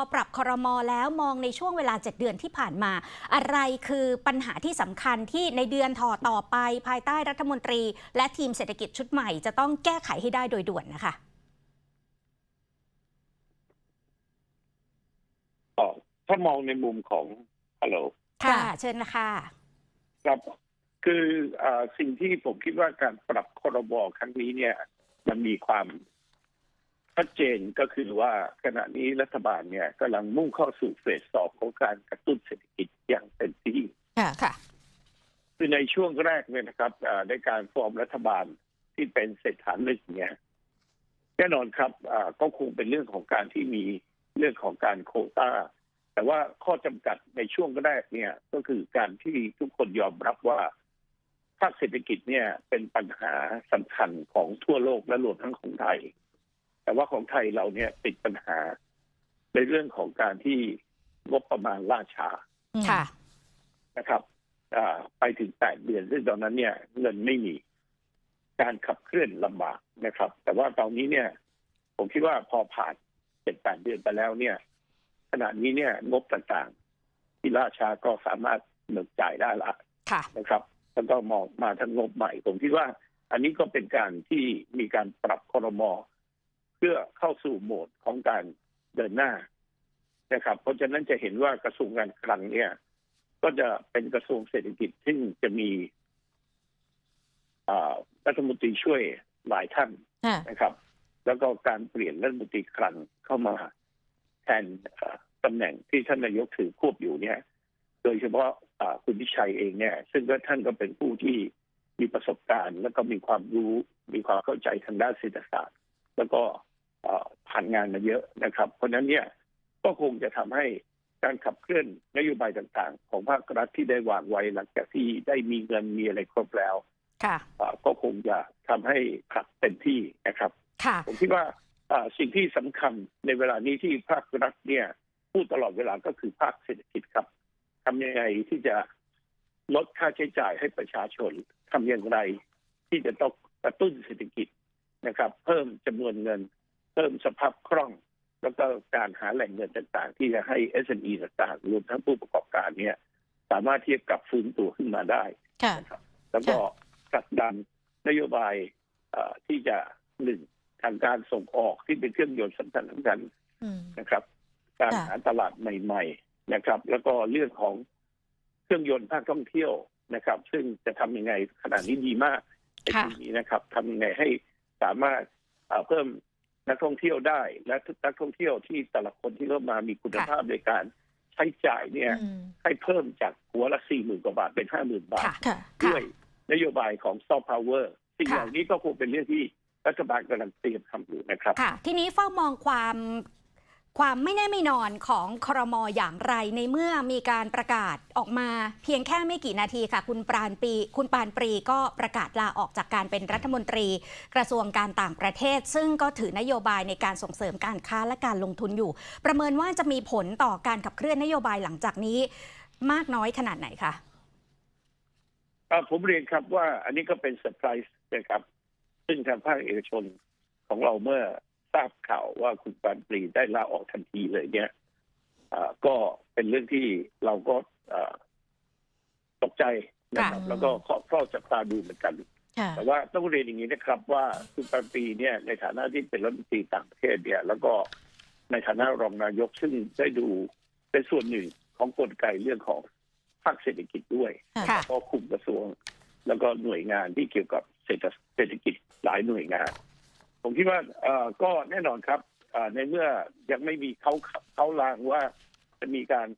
พอปรับครมแล้วมองในช่วงเวลา 7 เดือนที่ผ่านมา อะไรคือปัญหาที่สำคัญที่ในเดือนต่อต่อไป ภายใต้รัฐมนตรี และทีมเศรษฐกิจชุดใหม่จะต้องแก้ไขให้ได้โดยด่วนนะคะก็ถ้ามองในมุมของฮัลโหลค่ะค่ะเชิญนะคะครับคืออาสิ่งที่ผมคิดว่าการปรับครบครั้งนี้เนี่ย มันมีความ ชัดเจนก็คือว่าขณะนี้รัฐบาลเนี่ยกำลังมุ่งเข้าสู่เฟสสองของการกระตุ้นเศรษฐกิจอย่างเต็มที่ค่ะค่ะคือในช่วงแรกเนี่ยนะครับอ่าในการฟอร์มรัฐบาลที่เป็นเศรษฐานึกเนี่ยแน่นอนครับอ่าก็คงเป็นเรื่องของการที่มีเรื่องของการโควต้า แต่ว่าข้อจำกัดในช่วงแรกเนี่ยก็คือการที่ทุกคนยอมรับว่าภาคเศรษฐกิจเนี่ยเป็นปัญหาสำคัญของทั่วโลกและรวมทั้งของไทย แต่ว่าของไทยเราเนี่ยติดปัญหา ในเรื่องของการที่งบประมาณล่าช้าค่ะนะครับอ่าไปถึงแปดเดือนซึ่งตอนนั้นเนี่ย เงินไม่มีการขับเคลื่อนลำบากนะครับ แต่ว่าตอนนี้เนี่ย ผมคิดว่าพอผ่านเจ็ดแปดเดือนไปแล้วเนี่ย ขณะนี้เนี่ย งบต่างๆ ที่ล่าช้าก็สามารถเบิกจ่ายได้ละค่ะนะครับแล้วก็มองมาทางงบใหม่ ผมคิดว่า อันนี้ก็เป็นการที่มีการปรับครม เพื่อเข้าสู่โหมดของการเดินหน้านะครับ เพราะฉะนั้นจะเห็นว่ากระทรวงการคลังเนี่ย ก็จะเป็นกระทรวงเศรษฐกิจซึ่งจะมีรัฐมนตรีช่วยหลายท่านนะครับ แล้วก็การเปลี่ยนรัฐมนตรีคลังเข้ามาแทนตำแหน่งที่ท่านนายกถือควบอยู่เนี่ย โดยเฉพาะคุณพิชัยเองเนี่ย ซึ่งก็ท่านก็เป็นผู้ที่มีประสบการณ์ แล้วก็มีความรู้มีความเข้าใจทางด้านเศรษฐศาสตร์ แล้วก็ ผ่านงานมาเยอะนะครับ เพราะฉะนั้นเนี่ยก็คงจะทำให้การขับเคลื่อนนโยบายต่างๆ ของภาครัฐที่ได้วางไว้หลังจากที่ได้มีเงินมีอะไรครบแล้วค่ะอ่าก็คงจะทำให้ขับเต็มที่นะครับค่ะผมคิดว่าอ่าสิ่งที่สำคัญในเวลานี้ที่ภาครัฐเนี่ยพูดตลอดเวลาก็คือภาคเศรษฐกิจครับทำยังไงที่จะลดค่าใช้จ่ายให้ประชาชนทำอย่างไร ที่จะต้องกระตุ้นเศรษฐกิจนะครับ เพิ่มจำนวนเงินเพิ่มสภาพคล่อง แล้วก็การหาแหล่งเงินต่างๆ ที่จะให้ SME ต่างๆรวมทั้งผู้ประกอบการเนี่ยสามารถที่จะกลับฟื้นตัวขึ้นมาได้ค่ะนะครับแล้วก็ผลักดันนโยบายเอ่อที่จะหนึ่งทางการส่งออกที่เป็นเครื่องยนต์สำคัญสำคัญอืมนะครับ การค่ะหาตลาดใหม่ ๆนะครับ แล้วก็เรื่องของเครื่องยนต์ภาคท่องเที่ยวนะครับ ซึ่งจะทำยังไงขนาดนี้ดีมากในค่ะปีนี้นะครับทำยังไงให้สามารถเอ่อเพิ่ม นักท่องเที่ยวได้และทุกนักท่องเที่ยวที่แต่ละคนที่เข้ามามีคุณภาพในการใช้จ่ายเนี่ยอืมให้เพิ่มจากหัวละสี่หมื่นกว่าบาทเป็นห้าหมื่นบาทค่ะค่ะด้วยนโยบายของซอฟต์พาวเวอร์สิ่งค่ะเหล่านี้ก็คงเป็นเรื่องที่รัฐบาลกำลังเตรียมทำอยู่นะครับ ค่ะ ทีนี้เฝ้ามองความ ความไม่แน่ไม่นอนของครมอย่างไรในเมื่อมีการประกาศออกมาเพียงแค่ไม่กี่นาทีค่ะ คุณปาณปี คุณปานปรีก็ประกาศลาออกจากการเป็นรัฐมนตรี กระทรวงการต่างประเทศ ซึ่งก็ถือนโยบายในการส่งเสริมการค้าและการลงทุนอยู่ ประเมินว่าจะมีผลต่อการขับเคลื่อนนโยบายหลังจากนี้ มากน้อยขนาดไหนคะผมเรียนครับว่าอันนี้ก็เป็นเซอร์ไพรส์นะครับซึ่งทางภาคเอกชนของเราเมื่อ ทราบข่าวว่าคุณปานปรีได้ลาออกทันทีเลยเนี่ยอ่าก็เป็นเรื่องที่เราก็อ่าตกใจนะครับค่ะแล้วก็เฝ้าจับตาดูเหมือนกันค่ะแต่ว่าต้องเรียนอย่างนี้นะครับ ว่าคุณปานปรีเนี่ยในฐานะที่เป็นรัฐมนตรีต่างประเทศเนี่ย แล้วก็ในฐานะรองนายกซึ่งได้ดูเป็นส่วนหนึ่งของกลไกเรื่องของภาคเศรษฐกิจด้วยค่ะก็คุมกระทรวง แล้วก็หน่วยงานที่เกี่ยวกับเศรษฐเศรษฐกิจหลายหน่วยงาน ผมคิดว่าเอ่อก็แน่นอนครับเอ่อในเมื่อยังไม่มีเขาเขาลางว่าจะมีการ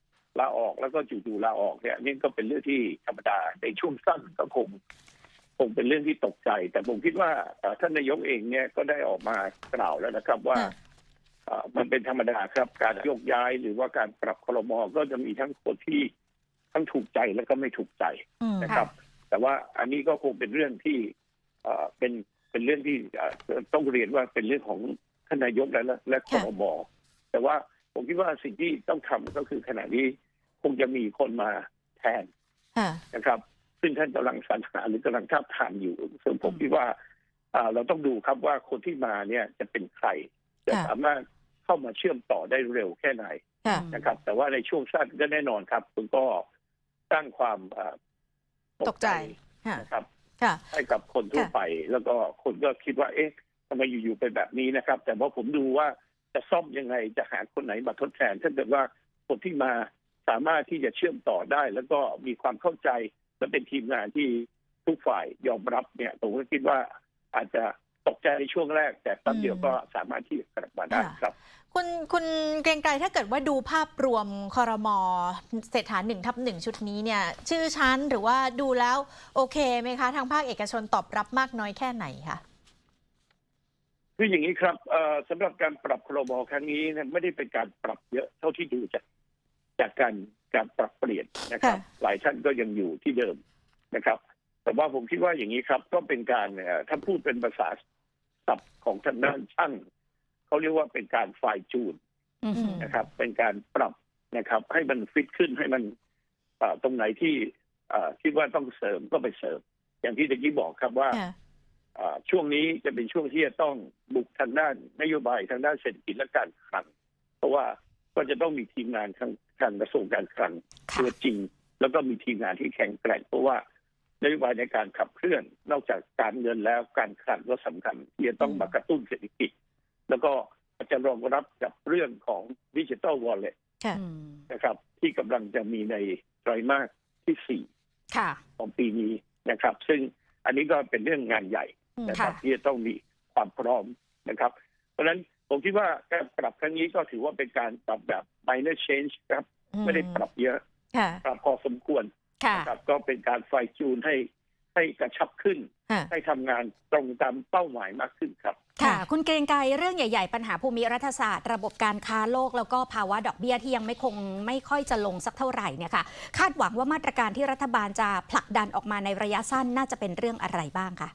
ลาออกแล้วก็จู่ๆลาออกเนี่ยนี่ก็เป็นเรื่องที่ธรรมดาในช่วงสั้นก็คงคงเป็นเรื่องที่ตกใจ แต่ผมคิดว่าเอ่อท่านนายกเองเนี่ยก็ได้ออกมากล่าวแล้วนะครับว่าค่ะเอ่อมันเป็นธรรมดาครับการโยกย้ายหรือว่าการปรับคลมก็จะมีทั้งคนที่ทั้งถูกใจแล้วก็ไม่ถูกใจอืมนะครับ แต่ว่าอันนี้ก็คงเป็นเรื่องที่เอ่อเป็น เป็นเรื่องที่เอ่อต้องเรียนว่าเป็นเรื่องของท่านนายกและและคค่ะอมแต่ว่าผมคิดว่าสิ่งที่ต้องทำก็คือขณะนี้คงจะมีคนมาแทนค่ะนะครับ ซึ่งท่านกำลังสรรหาหรือกำลังท้าบทามอยู่ซึ่งผมคิดว่าอ่าเราต้องดูครับว่าคนที่มาเนี่ยจะเป็นใคร จะค่ะสามารถเข้ามาเชื่อมต่อได้เร็วแค่ไหนค่ะนะครับ แต่ว่าในช่วงสั้นก็แน่นอนครับคุณก็สร้างความเอ่อตกใจค่ะนะครับค่ะ ให้กับคนทั่วค่ะไป แล้วก็คนก็คิดว่า เอ๊ะทำไมอยู่ๆเป็นแบบนี้นะครับ แต่ว่าผมดูว่าจะซ่อมยังไงจะหาคนไหนมาทดแทนถ้าเกิดว่าคนที่มาสามารถที่จะเชื่อมต่อได้ แล้วก็มีความเข้าใจและเป็นทีมงานที่ทุกฝ่ายยอมรับเนี่ยผมก็คิดว่าอาจจะตกใจในช่วงแรก แต่แป๊บเดียวก็สามารถที่จะกลับมาได้ค่ะครับ คุณคุณเกรียงไกรถ้าเกิดว่าดูภาพรวมคอรมอเศรษฐาหนึ่งทับหนึ่งชุดนี้เนี่ยชื่อชั้นหรือว่าดูแล้วโอเคไหมคะ ทางภาคเอกชนตอบรับมากน้อยแค่ไหนคะคืออย่างนี้ครับเอ่อสำหรับการปรับครมครั้งนี้เนยไม่ได้เป็นการปรับเยอะเท่าที่ดูจากจากการการปรับเปลี่ยนนะครับค่ะหลายท่านก็ยังอยู่ที่เดิมนะครับ แต่ว่าผมคิดว่าอย่างนี้ครับ ก็เป็นการเอ่อถ้าพูดเป็นภาษาศัพท์ของทางด้านช่าง เขาเรียกว่าเป็นการไฟจูนอืมนะครับ เป็นการปรับนะครับ ให้มันฟิตขึ้นให้มันเอ่อตรงไหนที่เอ่อคิดว่าต้องเสริมก็ไปเสริม อย่างที่ตะกี้บอกครับว่าค่ะอ่าช่วงนี้จะเป็นช่วงที่จะต้องบุกทางด้านนโยบายทางด้านเศรษฐกิจและการคลัง เพราะว่าก็จะต้องมีทีมงานทางทางกระทรวงการคลังค่ะตัวจริง แล้วก็มีทีมงานที่แข็งแกร่งเพราะว่านโยบายในการขับเคลื่อน นอกจากการเงินแล้วการคลังก็สำคัญที่จะต้องมากระตุ้นเศรษฐกิจ แล้วก็จะรองรับกับเรื่องของดิจิ t a ลวอลเล็ตค่ะอืมนะครับ ที่กำลังจะมีในไตรมาสที่สี่ค่ะของปีนี้นะครับ ซึ่งอันนี้ก็เป็นเรื่องงานใหญ่อืมนะครับค่ะที่จะต้องมีความพร้อมนะครับ เพราะฉะนั้นผมคิดว่าการปรับครั้งนี้ก็ถือว่าเป็นการปรับแบบ minor change ครับ ไม่ได้ปรับเยอะค่ะปรับพอสมควรค่ะนะครับก็เป็นการไฟจูนให้ให้กระชับขึ้นค่ะให้ทำงานตรงตามเป้าหมายมากขึ้นครับ ค่ะค่ะ คุณเกรียงไกรเรื่องใหญ่ ๆ ปัญหาภูมิรัฐศาสตร์ ระบบการค้าโลก แล้วก็ภาวะดอกเบี้ยที่ยังไม่คงไม่ค่อยจะลงสักเท่าไหร่เนี่ยค่ะ คาดหวังว่ามาตรการที่รัฐบาลจะผลักดันออกมาในระยะสั้นน่าจะเป็นเรื่องอะไรบ้างคะ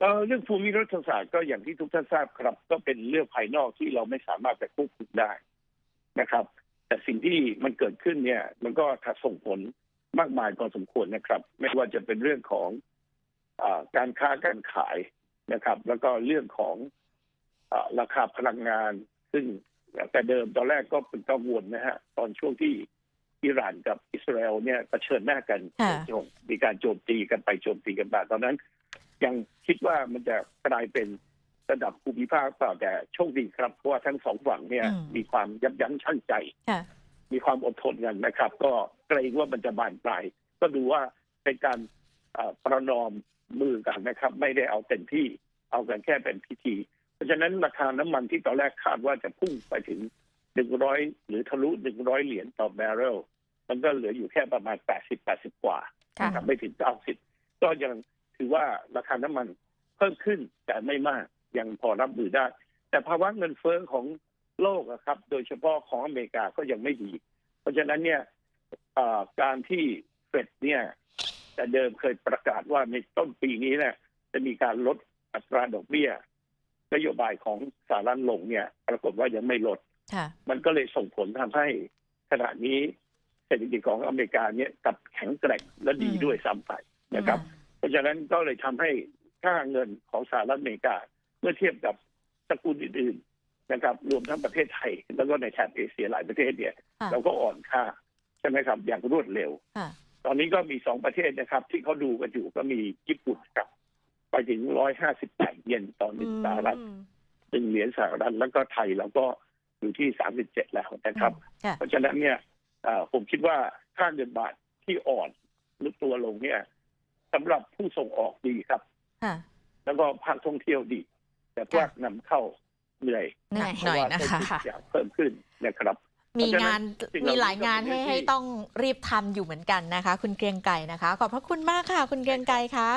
เอ่อเรื่องภูมิรัฐศาสตร์ก็อย่างที่ทุกท่านทราบครับ ก็เป็นเรื่องภายนอกที่เราไม่สามารถไปควบคุมได้นะครับ แต่สิ่งที่มันเกิดขึ้นเนี่ย มันก็ส่งผลมากมายพอสมควรนะครับ ไม่ว่าจะเป็นเรื่องของอาการค้าการขาย นะครับ แล้วก็เรื่องของอาราคาพลังงาน ซึ่งแต่เดิมตอนแรกก็เป็นกังวลนะฮะ ตอนช่วงที่อิหร่านกับอิสราเอลเนี่ยเผชิญหน้ากันค่ะมีการโจมตีกันไปโจมตีกันมาตอนนั้น ยังคิดว่ามันจะกลายเป็นระดับภูมิภาคเปล่าแต่โชคดีครับเพราะว่าทั้งสองฝั่งเนี่ยอืมมีความยับยั้งชั่งใจค่ะมีความอดทนกันนะครับ ก็เกรงว่ามันจะบานปลายก็ดูว่าเป็นการเอ่อ ประนอมมือกันนะครับ ไม่ได้เอาเต็มที่เอากันแค่เป็นพิธี เพราะฉะนั้นราคาน้ำมันที่ตอนแรกคาดว่าจะพุ่งไปถึงหนึ่งร้อยหรือทะลุหนึ่งร้อยเหรียญต่อแบเรลมันก็เหลืออยู่แค่ประมาณแปดสิบแปดสิบกว่าค่ะนะครับไม่ถึงเก้าสิบก็ยังถือว่าราคาน้ำมันเพิ่มขึ้นแต่ไม่มากยังพอรับมือได้ แต่ภาวะเงินเฟ้อของโลกอะครับ โดยเฉพาะของอเมริกาก็ยังไม่ดี เพราะฉะนั้นเนี่ยเอ่อการที่เฟดเนี่ย แต่เดิมเคยประกาศว่าในต้นปีนี้เนี่ยจะมีการลดอัตราดอกเบี้ย นโยบายของสหรัฐลงเนี่ย ปรากฏว่ายังไม่ลดค่ะมันก็เลยส่งผลทำให้ขณะนี้เศรษฐกิจของอเมริกาเนี่ยกลับแข็งแกร่งและดีอืมด้วยซ้ำไปนะครับ เพราะฉะนั้นก็เลยทำให้ค่าเงินของสหรัฐอเมริกา เมื่อเทียบกับตระกูลอื่นๆนะครับ รวมทั้งประเทศไทย แล้วก็ในแถบเอเชียหลายประเทศเนี่ยค่ะเราก็อ่อนค่าใช่ไหมครับอย่างรวดเร็วค่ะ ตอนนี้ก็มีสองประเทศนะครับ ที่เขาดูกันอยู่ก็มีญี่ปุ่นครับ ไปถึงร้อยห้าสิบแปดเยนต่อหนึ่งสหรัฐหนึ่งเหรียญสหรัฐแล้วก็ไทยเราก็อยู่ที่สามสิบเจ็ดแล้วนะครับค่ะเพราะฉะนั้นเนี่ยเอ่อผมคิดว่าค่าเงินบาทที่อ่อนลดตัวลงเนี่ยสำหรับผู้ส่งออกดีครับค่ะแล้วก็ภาคท่องเที่ยวดี แต่ภาคนนำเข้าเหนื่อยเหนื่อยหน่อยนะคะเพราว่าต้นทุอย่างเพิ่มขึ้นนะครับ มีงานเพราะฉะนั้นสิ่งเหล่านี้มีหลายงานให้ก็เป็นเรื่องที่ให้ต้องรีบทำอยู่เหมือนกันนะคะ คุณเกรียงไกรนะคะ ขอบพระคุณมากค่ะ คุณเกรียงไกรคะ